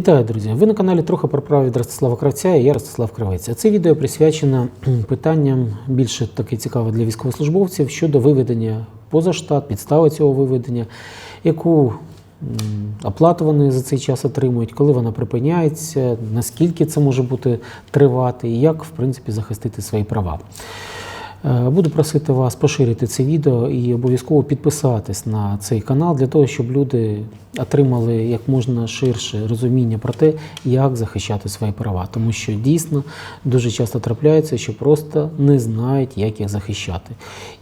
Вітаю, друзі! Ви на каналі трохи про право від Ростислава Кравця і я Ростислав Кравець. Це відео присвячено питанням більше таке цікаве для військовослужбовців щодо виведення поза штат, підстави цього виведення, яку оплату вони за цей час отримують, коли вона припиняється, наскільки це може бути тривати, і як в принципі захистити свої права. Е, Буду просити вас поширити це відео і обов'язково підписатись на цей канал для того, щоб люди отримали як можна ширше розуміння про те, як захищати свої права. Тому що дійсно дуже часто трапляється, що просто не знають, як їх захищати,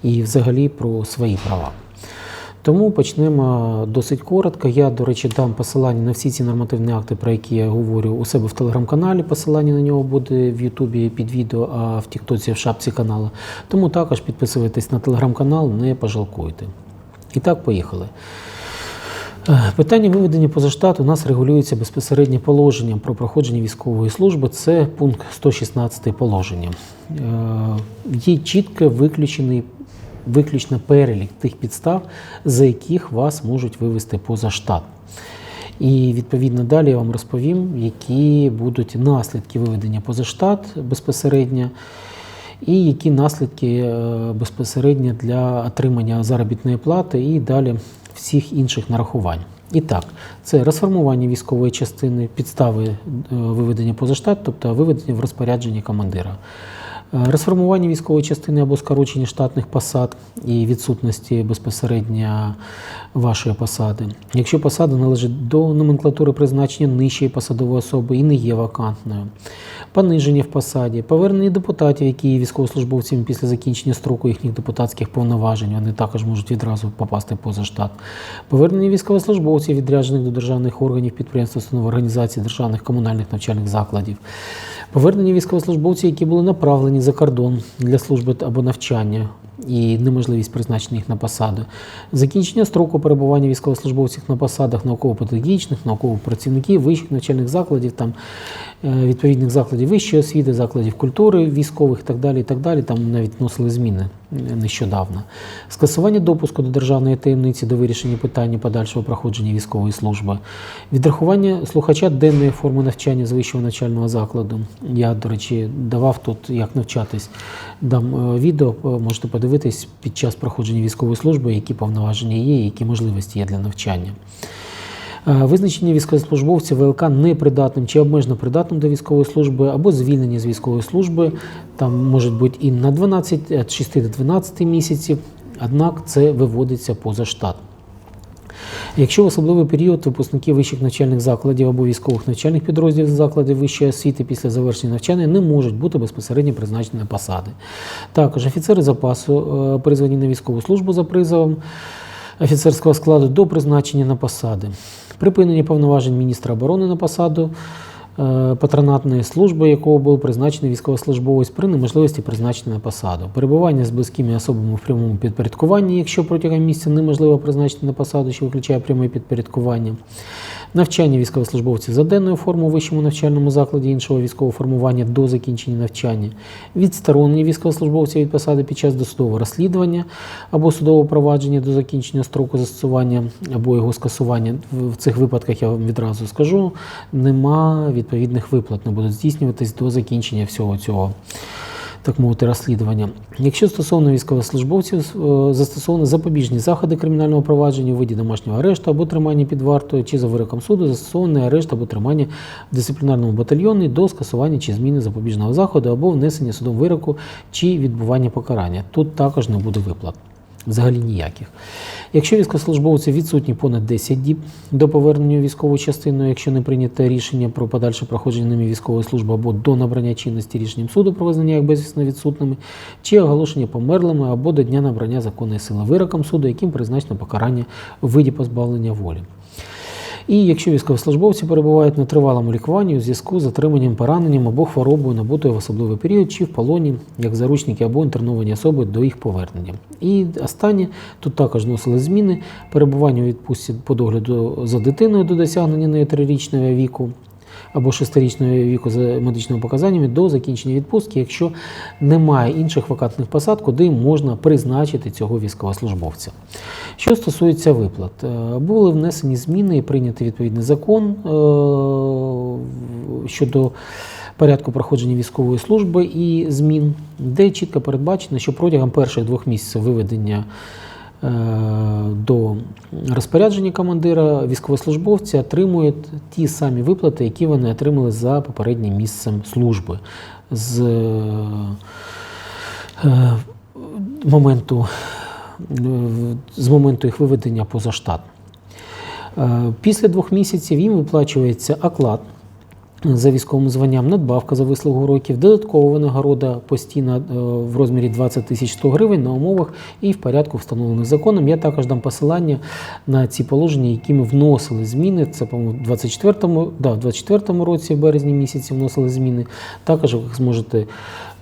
і взагалі про свої права. Тому почнемо досить коротко. Я, до речі, дам посилання на всі ці нормативні акти, про які я говорю у себе в телеграм-каналі. Посилання на нього буде в Ютубі під відео, а в Тіктоці в шапці каналу. Тому також підписуйтесь на телеграм-канал, не пожалкуйте. І так, поїхали. Е, Питання виведення поза штат у нас регулюється безпосередньо положенням про проходження військової служби. Це пункт 116 положення. Е, Є чітко виключений виключно перелік тих підстав, за яких вас можуть вивести поза штат. І відповідно далі я вам розповім, які будуть наслідки виведення поза штат безпосередньо, і які наслідки е, безпосередньо для отримання заробітної плати і далі всіх інших нарахувань. І так, це розформування військової частини, підстави е, виведення поза штат, тобто виведення в розпорядження командира. Е, Розформування військової частини або скорочення штатних посад і відсутності безпосередньо вашої посади. Якщо посада належить до номенклатури призначення нижчої посадової особи і не є вакантною, пониження в посаді, повернення депутатів, які є військовослужбовцями після закінчення строку їхніх депутатських повноважень, вони також можуть відразу попасти поза штат, повернення військовослужбовців, відряджених до державних органів, підприємств, установ, організацій, державних комунальних навчальних закладів. Повернення військовослужбовців, які були направлені за кордон для служби або навчання, і неможливість призначення їх на посаду, закінчення строку перебування військовослужбовців на посадах науково-педагогічних, наукових працівників, вищих навчальних закладів, там, е, відповідних закладів вищої освіти, закладів культури, військових і так далі. І так далі. Там навіть вносили зміни е, нещодавно. Скасування допуску до державної таємниці до вирішення питання подальшого проходження військової служби, відрахування слухача денної форми навчання з вищого навчального закладу. Я, до речі, давав тут, як навчатись, дам е, відео, можете подивитись під час проходження військової служби, які повноваження є, які можливості є для навчання. Е, Визначення військовослужбовця ВЛК непридатним чи обмежено придатним до військової служби або звільнення з військової служби, там можуть бути і на 12, від 6 до 12 місяців, однак це виводиться поза штат. Якщо в особливий період випускники вищих навчальних закладів або військових навчальних підрозділів закладів вищої освіти після завершення навчання не можуть бути безпосередньо призначені на посади. Також офіцери запасу, е, призвані на військову службу за призовом офіцерського складу до призначення на посади, припинення повноважень міністра оборони на посаду. Е, Патронатної служби, якого був призначений військовослужбовець при неможливості призначення на посаду, перебування з близькими особами в прямому підпорядкуванні, якщо протягом місяця неможливо призначити на посаду, що виключає пряме підпорядкування, навчання військовослужбовців за денною формою у вищому навчальному закладі іншого військового формування до закінчення навчання, відсторонення військовослужбовців від посади під час досудового розслідування або судового провадження до закінчення строку застосування або його скасування. В цих випадках я вам відразу скажу, нема відповідних виплат, не будуть здійснюватись до закінчення всього цього так мовити, розслідування. Якщо стосовно військовослужбовців е, застосовані запобіжні заходи кримінального провадження у виді домашнього арешту або тримання під вартою, чи за вироком суду застосований арешт або тримання в дисциплінарному батальйоні до скасування чи зміни запобіжного заходу або внесення судом вироку чи відбування покарання. Тут також не буде виплат. Взагалі ніяких. Якщо військовослужбовці відсутні понад 10 діб до повернення військової частини, якщо не прийнято рішення про подальше проходження ними військової служби або до набрання чинності рішенням суду про визнання як безвісно відсутними, чи оголошення померлими або до дня набрання законної сили вироком суду, яким призначено покарання в виді позбавлення волі. І якщо військовослужбовці перебувають на тривалому лікуванні у зв'язку з отриманням пораненням або хворобою, набутою в особливий період, чи в полоні, як заручники або інтерновані особи до їх повернення. І останнє тут також вносили зміни перебування у відпустці по догляду за дитиною до досягнення неї трирічного віку. Або 6-річного віку за медичними показаннями до закінчення відпустки, якщо немає інших вакантних посад, куди можна призначити цього військовослужбовця. Що стосується виплат, е, були внесені зміни і прийнятий відповідний закон е, щодо порядку проходження військової служби і змін, де чітко передбачено, що протягом перших двох місяців виведення до розпорядження командира військовослужбовці отримують ті самі виплати, які вони отримали за попереднім місцем служби. З е, моменту, е, з моменту їх виведення поза штат. Е, Після двох місяців їм виплачується оклад за військовим званням, надбавка за вислугу років, додаткова винагорода постійна е, в розмірі 20 тисяч 100 гривень на умовах і в порядку, встановлених законом. Я також дам посилання на ці положення, які ми вносили зміни. Це, по-моєму, 24-му, да, в 24-му році, в березні місяці вносили зміни. Також ви зможете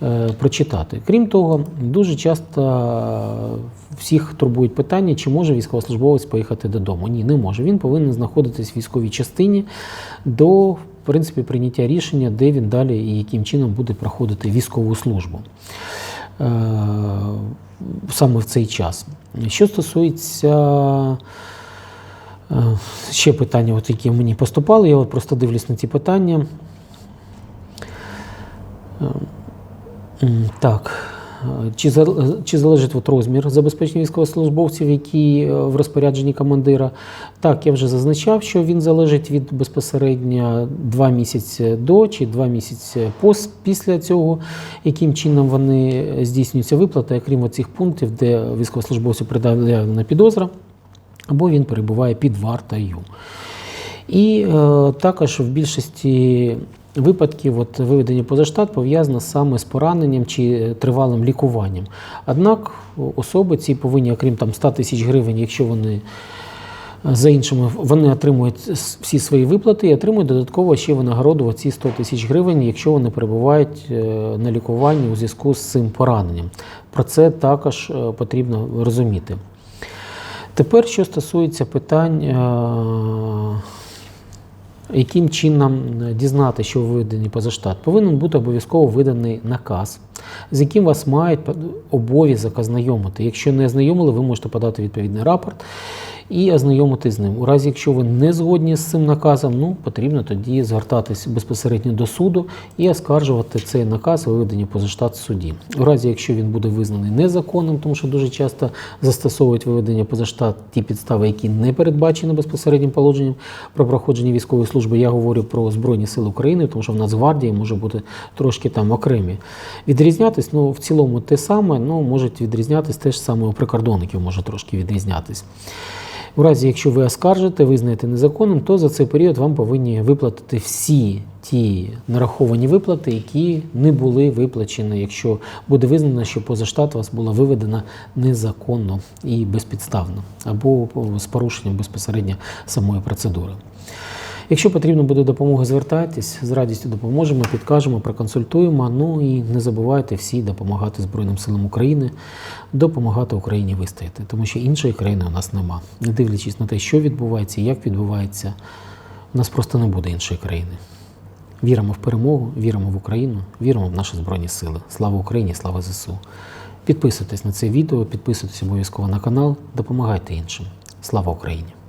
е, прочитати. Крім того, дуже часто е, всіх турбують питання, чи може військовослужбовець поїхати додому. Ні, не може. Він повинен знаходитись в військовій частині до принципі, прийняття рішення, де він далі і яким чином буде проходити військову службу. Е, Саме в цей час. Що стосується е, ще питання, от, які мені поступали, я от просто дивлюсь на ці питання. Е, Так. Е, Чи, чи залежить от розмір забезпечення військовослужбовців, які е, в розпорядженні командира? Так, я вже зазначав, що він залежить від безпосередньо два місяці до чи два місяці пос, після цього, яким чином вони здійснюються виплати, окрім цих пунктів, де військовослужбовцю пред'явлена підозра, або він перебуває під вартою. І е, також в більшості випадків от, виведення поза штат пов'язано саме з пораненням чи тривалим лікуванням. Однак особи ці повинні, окрім там 100 тисяч гривень, якщо вони е, за іншими вони отримують всі свої виплати і отримують додатково ще винагороду оці 100 тисяч гривень, якщо вони перебувають е, на лікуванні у зв'язку з цим пораненням. Про це також е, потрібно розуміти. Тепер, що стосується питань, е, яким чином дізнати, що ви виведені поза штат, повинен бути обов'язково виданий наказ, з яким вас мають обов'язок ознайомити. Якщо не ознайомили, ви можете подати відповідний рапорт і ознайомитись з ним. У разі, якщо ви не згодні з цим наказом, ну потрібно тоді звертатись безпосередньо до суду і оскаржувати цей наказ виведення поза штат суді. У разі, якщо він буде визнаний незаконним, тому що дуже часто застосовують виведення поза штат ті підстави, які не передбачені безпосереднім положенням про проходження військової служби. Я говорю про Збройні Сили України, тому що в Нацгвардії може бути трошки там окремі. Відрізнятись, ну в цілому те саме, ну можуть відрізнятись теж саме у прикордонників, може трошки відрізнятись. У разі, якщо ви оскаржите, визнаєте незаконним, то за цей період вам повинні виплатити всі ті нараховані виплати, які не були виплачені, якщо буде визнано, що поза штат вас була виведена незаконно і безпідставно, або з порушенням безпосередньо самої процедури. Якщо потрібна буде допомога, звертайтесь, з радістю допоможемо, підкажемо, проконсультуємо. Ну і не забувайте всі допомагати Збройним силам України, допомагати Україні вистояти, тому що іншої країни у нас нема. Не дивлячись на те, що відбувається, як відбувається, у нас просто не буде іншої країни. Віримо в перемогу, віримо в Україну, віримо в наші Збройні Сили. Слава Україні, слава ЗСУ. Підписуйтесь на це відео, підписуйтесь обов'язково на канал, допомагайте іншим. Слава Україні!